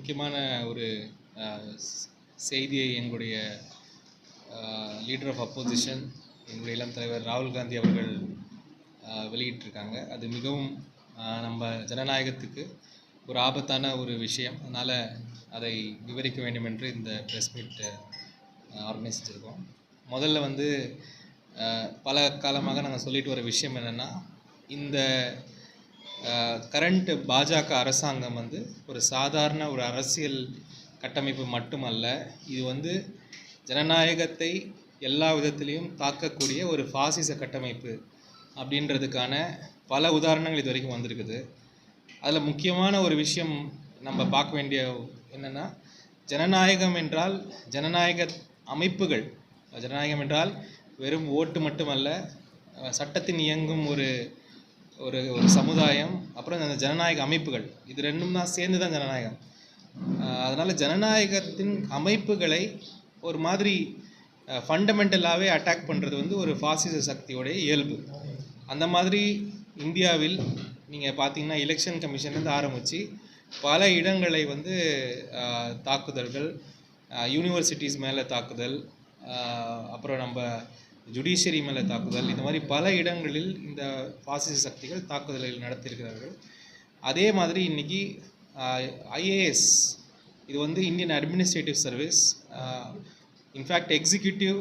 முக்கியமான ஒரு செய்தியை எங்களுடைய லீடர் ஆஃப் அப்போசிஷன் எங்களுடைய இளம் தலைவர் ராகுல் காந்தி அவர்கள் வெளியிட்டிருக்காங்க. அது மிகவும் நம்ம ஜனநாயகத்துக்கு ஒரு ஆபத்தான ஒரு விஷயம். அதனால் அதை விவரிக்க வேண்டும் என்று இந்த ப்ரெஸ் மீட் ஆர்கனைஸ் செஞ்சுருக்கோம் முதல்ல வந்து பல காலமாக நாங்கள் சொல்லிட்டு வர விஷயம் என்னென்னா இந்த கரண்ட் பாஜக அரசாங்கம் வந்து ஒரு சாதாரண ஒரு அரசியல் கட்டமைப்பு மட்டுமல்ல இது வந்து ஜனநாயகத்தை எல்லா விதத்திலையும் தாக்கக்கூடிய ஒரு ஃபாசிச கட்டமைப்பு அப்படின்றதுக்கான பல உதாரணங்கள் இது வரைக்கும் வந்திருக்குது. அதில் முக்கியமான ஒரு விஷயம் நம்ம பார்க்க வேண்டிய என்னென்னா ஜனநாயகம் என்றால் ஜனநாயக அமைப்புகள். ஜனநாயகம் என்றால் வெறும் ஓட்டு மட்டுமல்ல சட்டத்தின் இயங்கும் ஒரு ஒரு ஒரு சமுதாயம் அப்புறம் அந்த ஜனநாயக அமைப்புகள். இது ரெண்டும் தான் சேர்ந்து தான் ஜனநாயகம் அதனால் ஜனநாயகத்தின் அமைப்புகளை ஒரு மாதிரி ஃபண்டமெண்டலாகவே அட்டாக் பண்ணுறது வந்து ஒரு ஃபாசிச சக்தியோடைய இயல்பு. அந்த மாதிரி இந்தியாவில் நீங்கள் பார்த்தீங்கன்னா எலெக்ஷன் கமிஷன்லேருந்து ஆரம்பித்து பல இடங்களை வந்து தாக்குதல்கள் யூனிவர்சிட்டிஸ் மேலே தாக்குதல் அப்புறம் நம்ம ஜுடிஷியரி மேலே தாக்குதல் இந்த மாதிரி பல இடங்களில் இந்த பாசிச சக்திகள் தாக்குதல்கள் நடத்தியிருக்கிறார்கள். அதே மாதிரி இன்னைக்கு ஐஏஎஸ் இது வந்து Indian administrative service in fact executive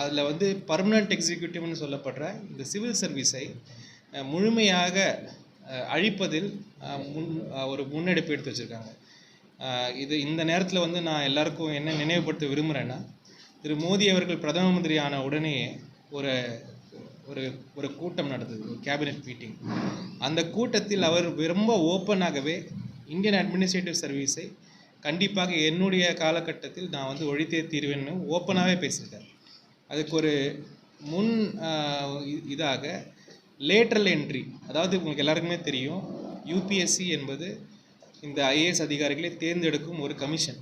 அதில் வந்து பர்மனண்ட் எக்ஸிக்யூட்டிவ்னு சொல்லப்படுற இந்த சிவில் சர்வீஸை முழுமையாக அழிப்பதில் முன் ஒரு முன்னெடுப்பு எடுத்து வச்சுருக்காங்க. இது இந்த நேரத்தில் வந்து நான் எல்லாருக்கும் என்ன நினைவுபடுத்த விரும்புகிறேன்னா திரு மோடி அவர்கள் பிரதம மந்திரி ஆன உடனே ஒரு ஒரு ஒரு கூட்டம் நடந்தது ஒரு கேபினெட் மீட்டிங் அந்த கூட்டத்தில் அவர் ரொம்ப ஓப்பனாகவே இந்தியன் அட்மினிஸ்ட்ரேட்டிவ் சர்வீஸை கண்டிப்பாக என்னுடைய காலகட்டத்தில் நான் வந்து ஒழித்தே தீர்வேன்னு ஓப்பனாகவே பேசியிருக்கார். அதுக்கு ஒரு முன் இதாக லேட்ரல் என்ட்ரி அதாவது உங்களுக்கு எல்லாருக்குமே தெரியும் யூபிஎஸ்சி என்பது இந்த ஐஏஎஸ் அதிகாரிகளை தேர்ந்தெடுக்கும் ஒரு கமிஷன்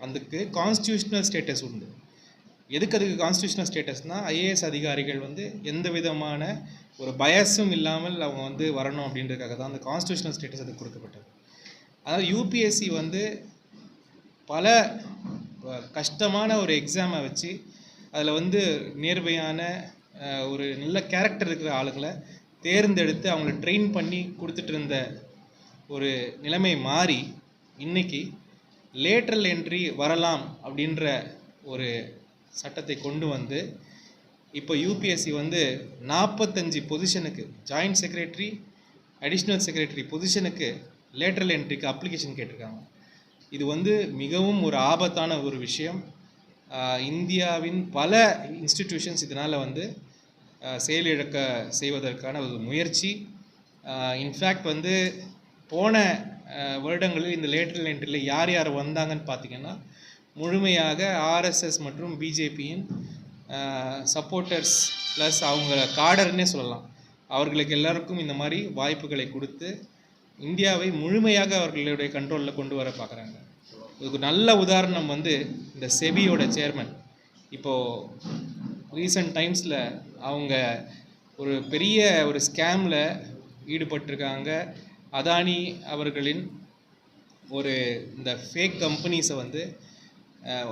அதுக்கு கான்ஸ்டியூஷனல் ஸ்டேட்டஸ் உண்டு. எதுக்கு அதுக்கு கான்ஸ்டியூஷனல் ஸ்டேட்டஸ்னால் ஐஏஎஸ் அதிகாரிகள் வந்து எந்த விதமான ஒரு பயஸும் இல்லாமல் அவங்க வந்து வரணும் அப்படின்றதுக்காக தான் அந்த கான்ஸ்டியூஷனல் ஸ்டேட்டஸ் அதுக்கு கொடுக்கப்பட்டது. அதாவது யூபிஎஸ்சி வந்து பல கஷ்டமான ஒரு எக்ஸாமை வச்சு அதில் வந்து நேர்மையான ஒரு நல்ல கேரக்டர் இருக்கிற ஆளுங்களை தேர்ந்தெடுத்து அவங்கள ட்ரெயின் பண்ணி கொடுத்துட்டு இருந்த ஒரு நிலைமை மாறி இன்றைக்கி லேட்ரல் என்ட்ரி வரலாம் அப்படின்ற ஒரு சட்டத்தை கொண்டு வந்து இப்போ யூபிஎஸ்சி வந்து நாற்பத்தஞ்சு பொசிஷனுக்கு ஜாயிண்ட் செக்ரட்டரி அடிஷ்னல் செக்ரட்டரி பொசிஷனுக்கு லேட்டரல் என்ட்ரிக்கு அப்ளிகேஷன் கேட்டிருக்காங்க. இது வந்து மிகவும் ஒரு ஆபத்தான ஒரு விஷயம். இந்தியாவின் பல இன்ஸ்டிடியூஷன்ஸ் இதனால் வந்து செயலிழக்க செய்வதற்கான ஒரு முயற்சி. இன்ஃபேக்ட் வந்து போன வருடங்களில் இந்த லேட்டரல் என்ட்ரியில் யார் யார் வந்தாங்கன்னு பார்த்தீங்கன்னா முழுமையாக ஆர்எஸ்எஸ் மற்றும் பிஜேபியின் சப்போர்ட்டர்ஸ் ப்ளஸ் அவங்க காடர்னே சொல்லலாம். அவர்களுக்கு எல்லாருக்கும் இந்த மாதிரி வாய்ப்புகளை கொடுத்து இந்தியாவை முழுமையாக அவர்களுடைய கண்ட்ரோலில் கொண்டு வர பார்க்குறாங்க. இதுக்கு நல்ல உதாரணம் வந்து இந்த செபியோட சேர்மன் இப்போது ரீசன்ட் டைம்ஸில் அவங்க ஒரு பெரிய ஒரு ஸ்கேமில் ஈடுபட்டிருக்காங்க. அதானி அவர்களின் ஒரு இந்த ஃபேக் கம்பெனிஸை வந்து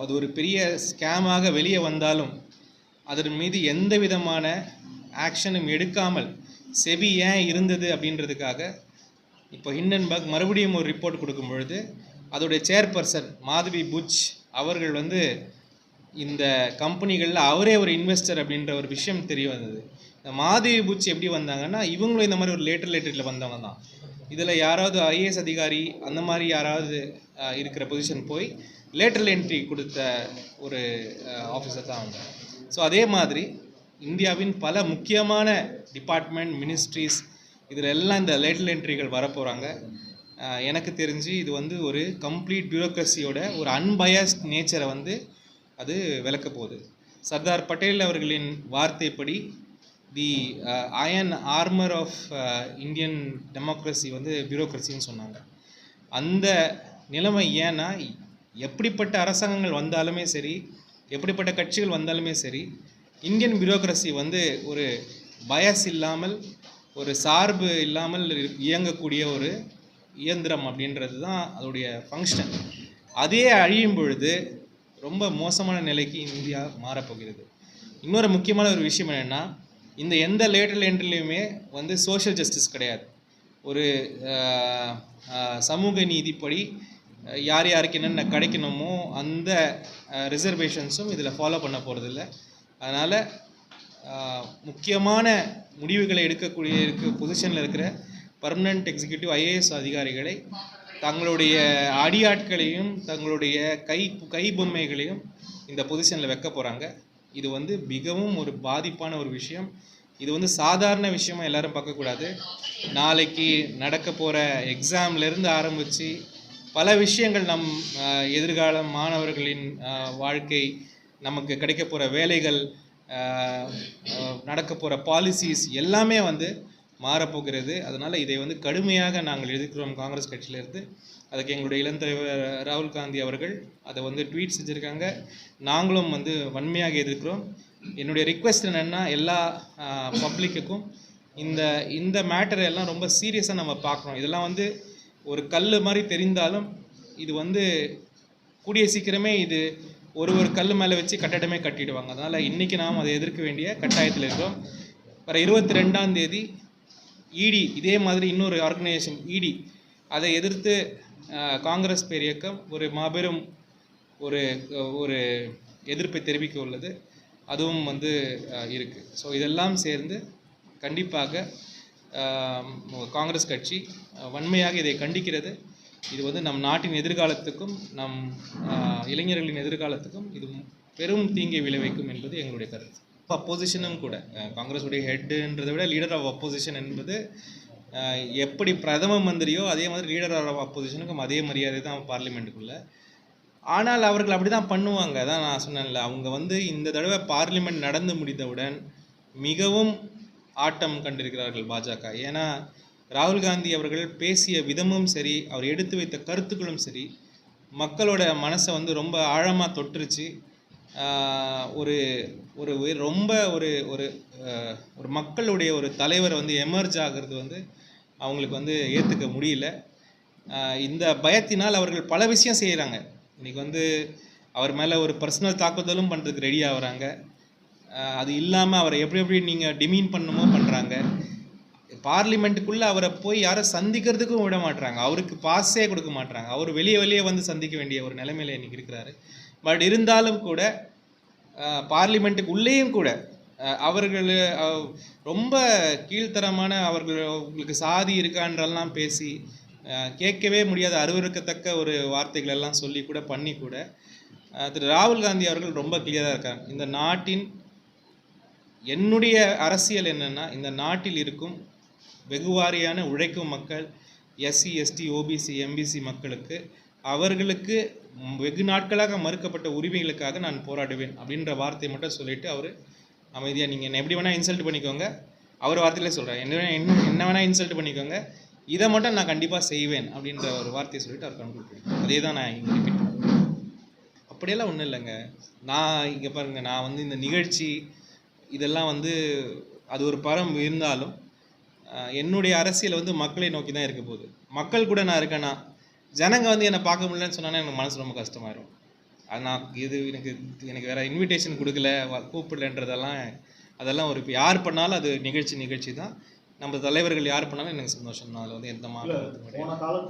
அது ஒரு பெரிய ஸ்கேமாக வெளியே வந்தாலும் அதன் மீது எந்த விதமான ஆக்ஷனும் எடுக்காமல் செபி ஏன் இருந்தது அப்படின்றதுக்காக இப்போ ஹிண்டன்பர்க் மறுபடியும் ஒரு ரிப்போர்ட் கொடுக்கும் பொழுது அதோடைய சேர்பர்சன் மாதவி புச் அவர்கள் வந்து இந்த கம்பெனிகளில் அவரே ஒரு இன்வெஸ்டர் அப்படின்ற ஒரு விஷயம் தெரிய வந்தது. இந்த மாதவி புச் எப்படி வந்தாங்கன்னா இவங்களும் இந்த மாதிரி ஒரு லேட்டர் லேட்டரில் வந்தவங்க தான். இதில் யாராவது ஐஏஎஸ் அதிகாரி அந்த மாதிரி யாராவது இருக்கிற பொசிஷன் போய் லேட்டரல் என்ட்ரி கொடுத்த ஒரு ஆஃபீஸர் தான் அவங்க. ஸோ அதே மாதிரி இந்தியாவின் பல முக்கியமான டிபார்ட்மெண்ட் மினிஸ்ட்ரிஸ் இதில் எல்லாம் இந்த லேட்டரல் என்ட்ரிகள் வரப்போகிறாங்க எனக்கு தெரிஞ்சு இது வந்து ஒரு கம்ப்ளீட் பியூரோக்ரஸியோட ஒரு அன்பயஸ்ட் நேச்சரை வந்து அது விளக்க போகுது. சர்தார் பட்டேல் அவர்களின் வார்த்தைப்படி the iron armour of Indian democracy வந்து பியூரோக்ரஸின்னு சொன்னாங்க. அந்த நிலைமை ஏன்னா எப்படிப்பட்ட அரசாங்கங்கள் வந்தாலுமே சரி எப்படிப்பட்ட கட்சிகள் வந்தாலுமே சரி இந்தியன் பியூரோக்ரஸி வந்து ஒரு பயஸ் இல்லாமல் ஒரு சார்பு இல்லாமல் இயங்கக்கூடிய ஒரு இயந்திரம் அப்படின்றது தான் அதோடைய ஃபங்க்ஷன் அதே அழியும் பொழுது ரொம்ப மோசமான நிலைக்கு இந்தியா மாறப்போகிறது. இன்னொரு முக்கியமான ஒரு விஷயம் என்னென்னா இந்த எந்த லேட்டர் என்ட்ரிலையுமே வந்து சோஷியல் ஜஸ்டிஸ் கிடையாது. ஒரு சமூக நீதிப்படி யார் யாருக்கு என்னென்ன கிடைக்கணுமோ அந்த ரிசர்வேஷன்ஸும் இதில் ஃபாலோ பண்ண போகிறதில்ல அதனால் முக்கியமான முடிவுகளை எடுக்கக்கூடிய இருக்க பொசிஷனில் இருக்கிற பர்மனண்ட் எக்ஸிக்யூட்டிவ் ஐஏஎஸ் அதிகாரிகளை தங்களுடைய அடியாட்களையும் தங்களுடைய கை கை பொம்மைகளையும் இந்த பொசிஷனில் வைக்க போகிறாங்க இது வந்து மிகவும் ஒரு பாதிப்பான ஒரு விஷயம். இது வந்து சாதாரண விஷயமா எல்லாரும் பார்க்கக்கூடாது. நாளைக்கு நடக்க போகிற எக்ஸாம்லேருந்து ஆரம்பித்து பல விஷயங்கள் நம் எதிர்கால மாணவர்களின் வாழ்க்கை நமக்கு கிடைக்க போகிற வேலைகள் நடக்க போகிற பாலிசிஸ் எல்லாமே வந்து மாறப்போகிறது அதனால் இதை வந்து கடுமையாக நாங்கள் எதிர்க்கிறோம் காங்கிரஸ் கட்சியிலேருந்து. அதுக்கு எங்களுடைய இளந்தலைவர் ராகுல் காந்தி அவர்கள் அதை வந்து ட்வீட் செஞ்சுருக்காங்க. நாங்களும் வந்து வன்மையாக எதிர்க்கிறோம். என்னுடைய ரிக்வெஸ்ட் என்னென்னா எல்லா பப்ளிக்குக்கும் இந்த இந்த மேட்டரை எல்லாம் ரொம்ப சீரியஸாக நம்ம பார்க்குறோம் இதெல்லாம் வந்து ஒரு கல் மாதிரி தெரிந்தாலும் இது வந்து கூடிய சீக்கிரமே இது ஒரு ஒரு கல் மேலே வச்சு கட்டடமே கட்டிடுவாங்க. அதனால் இன்றைக்கி நாம் அதை எதிர்க்க வேண்டிய கட்டாயத்தில் இருக்கோம் வர இருபத்தி ரெண்டாம் தேதி இடி இதே மாதிரி இன்னொரு ஆர்கனைசேஷன் இடி அதை எதிர்த்து காங்கிரஸ் பேர் இயக்கம் ஒரு மாபெரும் ஒரு ஒரு எதிர்ப்பை தெரிவிக்க உள்ளது. அதுவும் வந்து இருக்குது ஸோ இதெல்லாம் சேர்ந்து கண்டிப்பாக காங்கிரஸ் கட்சி வன்மையாக இதை கண்டிக்கிறது. இது வந்து நம் நாட்டின் எதிர்காலத்துக்கும் நம் இளைஞர்களின் எதிர்காலத்துக்கும் இது பெரும் தீங்கை விளைவிக்கும் என்பது எங்களுடைய கருத்து. இப்போ அப்போசிஷனும் கூட காங்கிரஸுடைய ஹெட்டுன்றதை விட லீடர் ஆஃப் அப்போசிஷன் என்பது எப்படி பிரதம மந்திரியோ அதே மாதிரி லீடர் ஆஃப் அப்போசிஷனுக்கும் அதே மரியாதை தான் பார்லிமெண்ட்டுக்குள்ளே ஆனால் அவர்கள் அப்படி தான் பண்ணுவாங்க அதான் நான் சொன்னேன்ல. அவங்க வந்து இந்த தடவை பார்லிமெண்ட் நடந்து முடிந்தவுடன் மிகவும் ஆட்டம் கண்டிருக்கிறார்கள் பாஜக. ஏன்னா ராகுல் காந்தி அவர்கள் பேசிய விதமும் சரி அவர் எடுத்து வைத்த கருத்துக்களும் சரி மக்களோட மனசை வந்து ரொம்ப ஆழமாக தொட்டுருச்சு. ஒரு ஒரு ரொம்ப ஒரு ஒரு ஒரு மக்களுடைய ஒரு தலைவர் வந்து எமர்ஜ் ஆகிறது வந்து அவங்களுக்கு வந்து ஏற்றுக்க முடியல. இந்த பயத்தினால் அவர்கள் பல விஷயம் செய்கிறாங்க இன்றைக்கி வந்து அவர் மேலே ஒரு பர்சனல் தாக்குதலும் பண்ணுறதுக்கு ரெடி ஆகுறாங்க. அது இல்லாமல் அவரை எப்படி எப்படி நீங்கள் டிமீன் பண்ணுமோ பண்ணுறாங்க பார்லிமெண்ட்டுக்குள்ளே அவரை போய் யாரை சந்திக்கிறதுக்கும் விட மாட்றாங்க. அவருக்கு பாஸே கொடுக்க மாட்றாங்க. அவர் வெளியே வெளியே வந்து சந்திக்க வேண்டிய ஒரு நிலைமையில இன்னைக்கு இருக்கிறாரு. பட் இருந்தாலும் கூட பார்லிமெண்ட்டுக்கு உள்ளேயும் கூட அவர்கள் ரொம்ப கீழ்த்தரமான அவர்கள் உங்களுக்கு சாதி இருக்கான்றெல்லாம் பேசி கேட்கவே முடியாத அருவருக்கத்தக்க ஒரு வார்த்தைகள் எல்லாம் சொல்லி கூட பண்ணி கூட திரு ராகுல் காந்தி அவர்கள் ரொம்ப கிளியராக இருக்காங்க. இந்த நாட்டின் என்னுடைய அரசியல் என்னென்னா இந்த நாட்டில் இருக்கும் வெகுவாரியான உழைக்கும் மக்கள் எஸ்சி எஸ்டி ஓபிசி எம்பிசி மக்களுக்கு அவர்களுக்கு வெகு நாட்களாக மறுக்கப்பட்ட உரிமைகளுக்காக நான் போராடுவேன் அப்படின்ற வார்த்தையை மட்டும் சொல்லிவிட்டு அவர் அமைதியாக நீங்கள் என்ன எப்படி வேணால் இன்சல்ட் பண்ணிக்கோங்க. அவர் வார்த்தையிலே சொல்கிறேன் என்ன என்ன என்ன வேணால் இன்சல்ட் பண்ணிக்கோங்க. இதை மட்டும் நான் கண்டிப்பாக செய்வேன் அப்படின்ற ஒரு வார்த்தையை சொல்லிட்டு அவர் கன்க்ளூட் பண்ணிக்கிறேன் அதே தான் நான் இங்கே ரிப்பீட் அப்படியெல்லாம் ஒன்றும் இல்லைங்க. நான் இங்கே பாருங்க நான் வந்து இந்த நிகழ்ச்சி இதெல்லாம் வந்து அது ஒரு பரம் இருந்தாலும் என்னுடைய அரசியல் வந்து மக்களை நோக்கி தான் இருக்க போகுது. மக்கள் கூட நான் இருக்கேன்னா ஜனங்க வந்து என்னை பார்க்க முடியலன்னு சொன்னாங்கன்னா எனக்கு மனசு ரொம்ப கஷ்டமாயிரும். அது நான் இது எனக்கு எனக்கு வேறு இன்விடேஷன் கொடுக்கல வ- கூப்பிடலன்றதெல்லாம் அதெல்லாம் ஒரு இப்போ யார் பண்ணாலும் அது நிகழ்ச்சி நிகழ்ச்சி தான். நம்ம தலைவர்கள் யார் பண்ணாலும் எனக்கு சந்தோஷம். தான் அதில் வந்து எந்த மாற்றம்